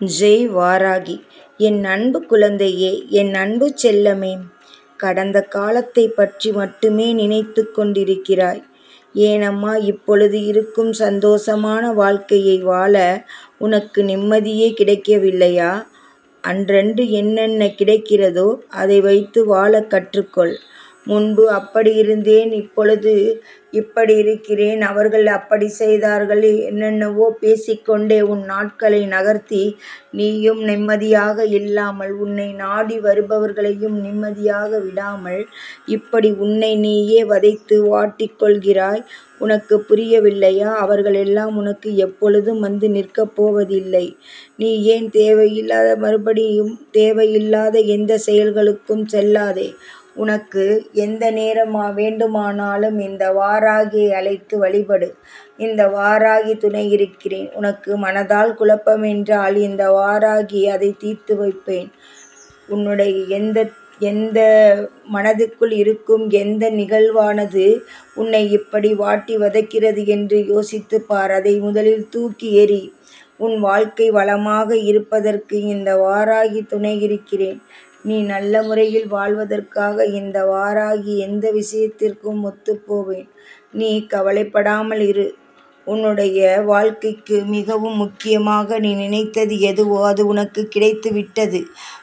ஜெய் வாராகி. என் அன்பு குழந்தையே என் அன்பு செல்லமே கடந்த காலத்தை பற்றி மட்டுமே நினைத்து கொண்டிருக்கிறாய். ஏனம்மா இப்பொழுது இருக்கும் சந்தோஷமான வாழ்க்கையை வாழ உனக்கு நிம்மதியே கிடைக்கவில்லையா? அன்றன்று என்னென்ன கிடைக்கிறதோ அதை வைத்து வாழ கற்றுக்கொள். முன்பு அப்படி இருந்தேன் இப்பொழுது இப்படி இருக்கிறேன். அவர்கள் அப்படி செய்தார்கள் என்னென்னவோ பேசிக்கொண்டே உன் நாட்களை நகர்த்தி நீயும் நிம்மதியாக இல்லாமல் உன்னை நாடி வருபவர்களையும் நிம்மதியாக விடாமல் இப்படி உன்னை நீயே வதைத்து வாட்டிக்கொள்கிறாய் உனக்கு புரியவில்லையா? அவர்கள் எல்லாம் உனக்கு எப்பொழுதும் வந்து நிற்கப் போவதில்லை. நீ ஏன் தேவையில்லாத மறுபடியும் தேவையில்லாத எந்த செயல்களுக்கும் செல்லாதே. உனக்கு எந்த நேரம் வேண்டுமானாலும் இந்த வாராகியை அழைத்து வழிபடு. இந்த வாராகி துணை இருக்கிறேன். உனக்கு மனதால் குழப்பம் என்றால் இந்த வாராகி அதை தீர்த்து வைப்பேன். உன்னுடைய எந்த எந்த மனதுக்குள் இருக்கும் எந்த நிகழ்வானது உன்னை இப்படி வாட்டி வதைக்கிறது என்று யோசித்து பார். அதை முதலில் தூக்கி எறி உன் வாழ்க்கை வளமாக இருப்பதற்கு இந்த வாராகி துணை இருக்கிறேன். நீ நல்ல முறையில் வாழ்வதற்காக இந்த வாராகி எந்த விஷயத்திற்கும் ஒத்துப்போவேன் நீ கவலைப்படாமல் இரு. உன்னுடைய வாழ்க்கைக்கு மிகவும் முக்கியமாக நீ நினைத்தது எதுவோ அது உனக்கு கிடைத்து விட்டது.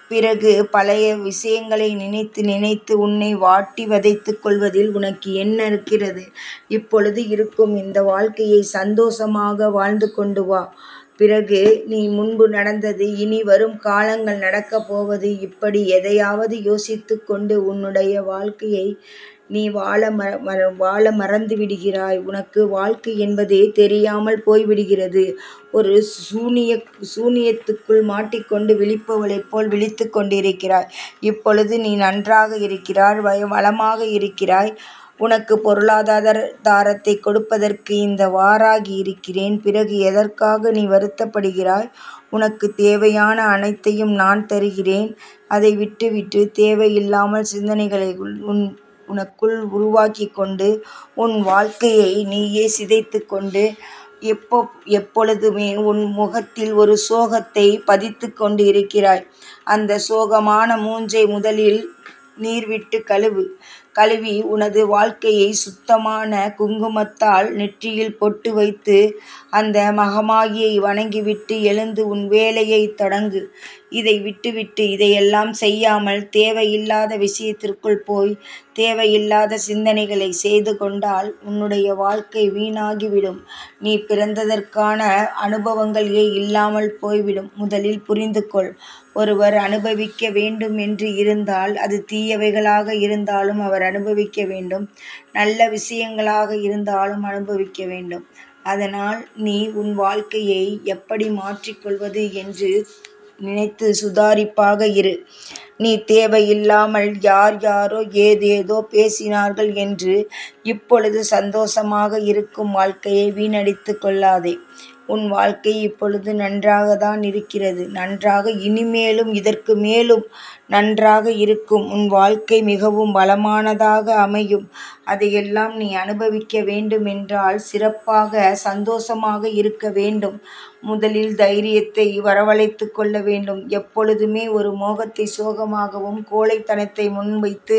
பிறகு பழைய விஷயங்களை நினைத்து நினைத்து உன்னை வாட்டி வதைத்து கொள்வதில் உனக்கு என்ன இருக்கிறது? இப்பொழுது இருக்கும் இந்த வாழ்க்கையை சந்தோஷமாக வாழ்ந்து கொண்டு வா. பிறகு நீ முன்பு நடந்தது இனி வரும் காலங்கள் நடக்கப் போவது இப்படி எதையாவது யோசித்து கொண்டு உன்னுடைய வாழ்க்கையை நீ வாழ ம மற வாழ மறந்து விடுகிறாய். உனக்கு வாழ்க்கை என்பதே தெரியாமல் போய்விடுகிறது. ஒரு சூனிய சூனியத்துக்குள் மாட்டிக்கொண்டு விழிப்பவளைப் போல் விழித்து கொண்டிருக்கிறாய். இப்பொழுது நீ நன்றாக இருக்கிறாய் வய வளமாக இருக்கிறாய். உனக்கு பொருளாதாரத்தை கொடுப்பதற்கு இந்த வாராகி இருக்கிறேன். பிறகு எதற்காக நீ வருத்தப்படுகிறாய்? உனக்கு தேவையான அனைத்தையும் நான் தருகிறேன். அதை விட்டுவிட்டு தேவையில்லாமல் சிந்தனைகளை உன் உனக்குள் உருவாக்கி கொண்டு உன் வாழ்க்கையை நீயே சிதைத்து கொண்டு எப்போ எப்பொழுதுமே உன் முகத்தில் ஒரு சோகத்தை பதித்து கொண்டு இருக்கிறாய். அந்த சோகமான மூஞ்சை முதலில் நீர் விட்டு கழுவு. கழுவி உனது வாழ்க்கையை சுத்தமான குங்குமத்தால் நெற்றியில் பொட்டு வைத்து அந்த மகமாகியை வணங்கிவிட்டு எழுந்து உன் வேலையை தொடங்கு. இதை விட்டுவிட்டு இதையெல்லாம் செய்யாமல் தேவையில்லாத விஷயத்திற்குள் போய் தேவையில்லாத சிந்தனைகளை செய்து கொண்டால் உன்னுடைய வாழ்க்கை வீணாகிவிடும். நீ பிறந்ததற்கான அனுபவங்களே இல்லாமல் போய்விடும். முதலில் புரிந்து கொள் ஒருவர் அனுபவிக்க வேண்டும் என்று இருந்தால் அது தீயவைகளாக இருந்தாலும் அவர் அனுபவிக்க வேண்டும். நல்ல விஷயங்களாக இருந்தாலும் அனுபவிக்க வேண்டும். அதனால் நீ உன் வாழ்க்கையை எப்படி மாற்றிக்கொள்வது என்று நினைத்து சுதாரிப்பாக இரு. நீ தேவையில்லாமல் யார் யாரோ ஏதேதோ பேசினார்கள் என்று இப்பொழுது சந்தோஷமாக இருக்கும் வாழ்க்கையை வீணடித்து கொள்ளாதே. உன் வாழ்க்கை இப்பொழுது நன்றாக தான் இருக்கிறது. நன்றாக இனிமேலும் இதற்கு மேலும் நன்றாக இருக்கும். உன் வாழ்க்கை மிகவும் வளமானதாக அமையும். அதையெல்லாம் நீ அனுபவிக்க வேண்டும் என்றால் சிறப்பாக சந்தோஷமாக இருக்க வேண்டும். முதலில் தைரியத்தை வரவழைத்து கொள்ள வேண்டும். எப்பொழுதுமே ஒரு மோகத்தை சோகமாகவும் கோழைத்தனத்தை முன்வைத்து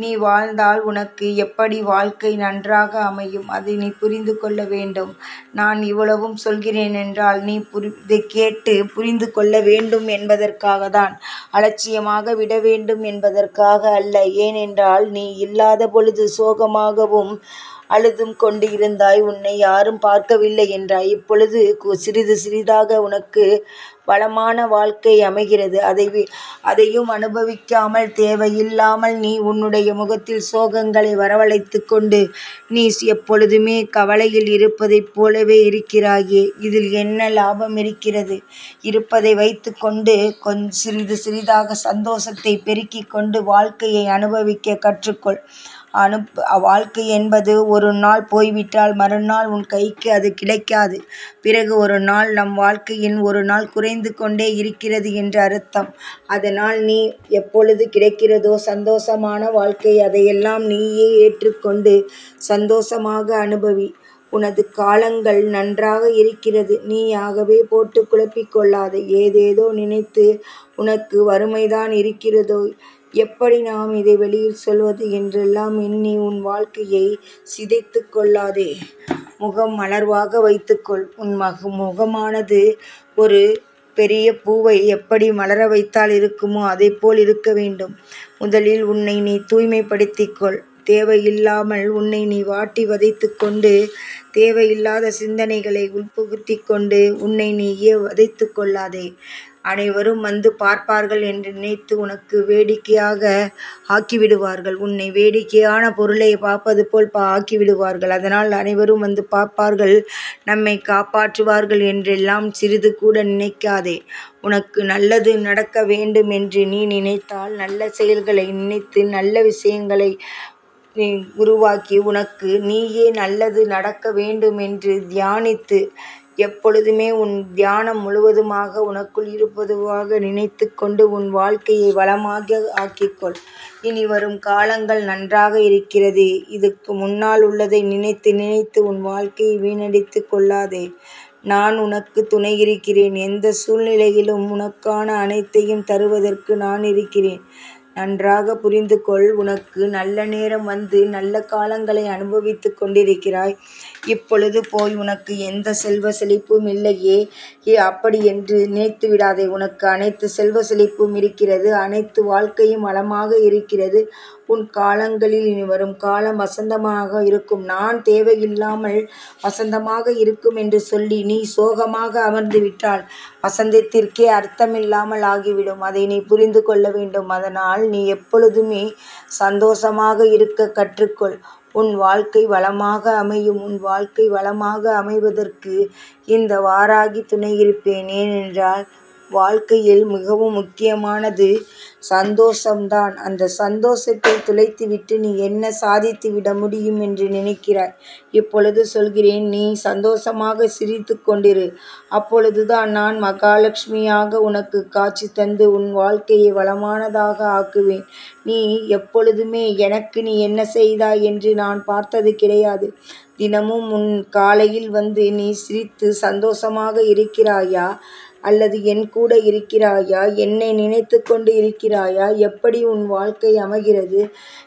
நீ வாழ்ந்தால் உனக்கு எப்படி வாழ்க்கை நன்றாக அமையும்? அதை நீ புரிந்து கொள்ள வேண்டும். நான் இவ்வளவும் சொல்கிறேன் என்றால் நீ புரி இதை கேட்டு புரிந்து கொள்ள வேண்டும் என்பதற்காக தான் அலட்சியமாக விட வேண்டும் என்பதற்காக அல்ல. ஏனென்றால் நீ இல்லாத பொழுது சோகமாகவும் அழுதும் கொண்டு இருந்தாய் உன்னை யாரும் பார்க்கவில்லை என்றாய். இப்பொழுது சிறிது சிறிதாக உனக்கு வளமான வாழ்க்கை அமைகிறது. அதை அதையும் அனுபவிக்காமல் தேவையில்லாமல் நீ உன்னுடைய முகத்தில் சோகங்களை வரவழைத்து கொண்டு நீ எப்பொழுதுமே கவலையில் இருப்பதைப் போலவே இருக்கிறாயே. இதில் என்ன லாபம் இருக்கிறது? இருப்பதை வைத்து கொண்டு கொஞ் சிறிது சிறிதாக சந்தோஷத்தை பெருக்கிக் கொண்டு வாழ்க்கையை அனுபவிக்க கற்றுக்கொள். அனுப் வாழ்க்கை என்பது ஒரு நாள் போய்விட்டால் மறுநாள் உன் கைக்கு அது கிடைக்காது. பிறகு ஒரு நாள் நம் வாழ்க்கையின் ஒரு நாள் குறைந்து கொண்டே இருக்கிறது என்று அர்த்தம் அதனால் நீ எப்பொழுது கிடைக்கிறதோ சந்தோஷமான வாழ்க்கை அதையெல்லாம் நீயே ஏற்றுக்கொண்டு சந்தோஷமாக அனுபவி உனது காலங்கள் நன்றாக இருக்கிறது. நீயாகவே போட்டு குழப்பிக் கொள்ளாதே. ஏதேதோ நினைத்து உனக்கு வறுமைதான் இருக்கிறதோ எப்படி நாம் இதை வெளியில் சொல்வது என்றெல்லாம் எண்ணி உன் வாழ்க்கையை சிதைத்து கொள்ளாதே. முகம் மலர்வாக வைத்துக்கொள். உன் மக முகமானது ஒரு பெரிய பூவை எப்படி மலர வைத்தால் இருக்குமோ அதைப்போல் இருக்க வேண்டும். முதலில் உன்னை நீ தூய்மைப்படுத்திக் கொள். தேவையில்லாமல் உன்னை நீ வாட்டி வதைத்து கொண்டு தேவையில்லாத சிந்தனைகளை உட்புகுத்தி கொண்டு உன்னை நீயே வதைத்து கொள்ளாதே. அனைவரும் வந்து பார்ப்பார்கள் என்று நினைத்து உனக்கு வேடிக்கையாக ஆக்கிவிடுவார்கள். உன்னை வேடிக்கையான பொருளை பார்ப்பது போல் பா ஆக்கிவிடுவார்கள். அதனால் அனைவரும் வந்து பார்ப்பார்கள் நம்மை காப்பாற்றுவார்கள் என்றெல்லாம் சிறிது கூட நினைக்காதே. உனக்கு நல்லது நடக்க வேண்டும் என்று நீ நினைத்தால் நல்ல செயல்களை நினைத்து நல்ல விஷயங்களை உருவாக்கி உனக்கு நீயே நல்லது நடக்க வேண்டுமென்று தியானித்து எப்பொழுதுமே உன் தியானம் முழுவதுமாக உனக்குள் இருப்பதுவாக நினைத்து கொண்டு உன் வாழ்க்கையை வளமாக ஆக்கிக்கொள். இனி வரும் காலங்கள் நன்றாக இருக்கிறது. இதுக்கு முன்னால் உள்ளதை நினைத்து நினைத்து உன் வாழ்க்கையை வீணடித்துக் கொள்ளாதே. நான் உனக்கு துணை இருக்கிறேன். எந்த சூழ்நிலையிலும் உனக்கான அனைத்தையும் தருவதற்கு நான் இருக்கிறேன். நன்றாகப் புரிந்து கொள். உனக்கு நல்ல நேரம் வந்து நல்ல காலங்களை அனுபவித்துக் கொண்டிருக்கிறாய். இப்பொழுது போய் உனக்கு எந்தச் செல்வ செழிப்பும் இல்லையே அப்படியென்று நினைத்துவிடாதே. உனக்கு அனைத்து செல்வ செழிப்பும் இருக்கிறது. அனைத்து வாழ்க்கையும் வளமாக இருக்கிறது. உன் காலங்களில் இனி வரும் காலம் வசந்தமாக இருக்கும். நான் தேவையில்லாமல் வசந்தமாக இருக்கும் என்று சொல்லி நீ சோகமாக அமர்ந்து விட்டால் வசந்தத்திற்கே அர்த்தமில்லாமல் ஆகிவிடும். அதை நீ புரிந்து கொள்ள வேண்டும். அதனால் நீ எப்பொழுதுமே சந்தோஷமாக இருக்க கற்றுக்கொள். உன் வாழ்க்கை வளமாக அமையும். உன் வாழ்க்கை வளமாக அமைவதற்கு இந்த வாராகி துணை இருப்பேன். ஏனென்றால் வாழ்க்கையில் மிகவும் முக்கியமானது சந்தோஷம்தான். அந்த சந்தோஷத்தை துளைத்துவிட்டு நீ என்ன சாதித்து விட முடியும் என்று நினைக்கிறாய்? இப்பொழுது சொல்கிறேன் நீ சந்தோஷமாக சிரித்து கொண்டிரு. அப்பொழுதுதான் நான் மகாலக்ஷ்மியாக உனக்கு காட்சி தந்து உன் வாழ்க்கையை வளமானதாக ஆக்குவேன். நீ எப்பொழுதுமே எனக்கு நீ என்ன செய்தாய் என்று நான் பார்த்தது கிடையாது. தினமும் உன் காலையில் வந்து நீ சிரித்து சந்தோஷமாக இருக்கிறாயா? அல்லது என் கூட இருக்கிறாயா? என்னை நினைத்து கொண்டு இருக்கிறாயா? எப்படி உன் வாழ்க்கை அமைகிறது?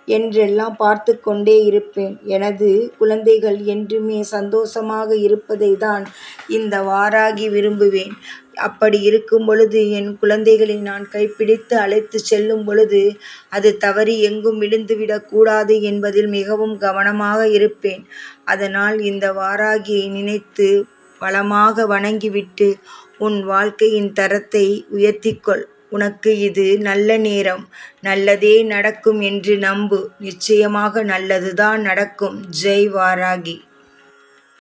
என்றெல்லாம் பார்த்து கொண்டே இருப்பேன். எனது குழந்தைகள் என்றுமே சந்தோஷமாக இருப்பதை தான் இந்த வாராகி விரும்புவேன். அப்படி இருக்கும்பொழுது என் குழந்தைகளை நான் கைப்பிடித்து அழைத்து செல்லும் பொழுது அது தவறி எங்கும் விழுந்துவிடக்கூடாது என்பதில் மிகவும் கவனமாக இருப்பேன். அதனால் இந்த வாராகியை நினைத்து வளமாக வணங்கிவிட்டு உன் வாழ்க்கையின் தரத்தை உயர்த்திக்கொள். உனக்கு இது நல்ல நேரம். நல்லதே நடக்கும் என்று நம்பு. நிச்சயமாக நல்லதுதான் நடக்கும். ஜெய் வாராகி.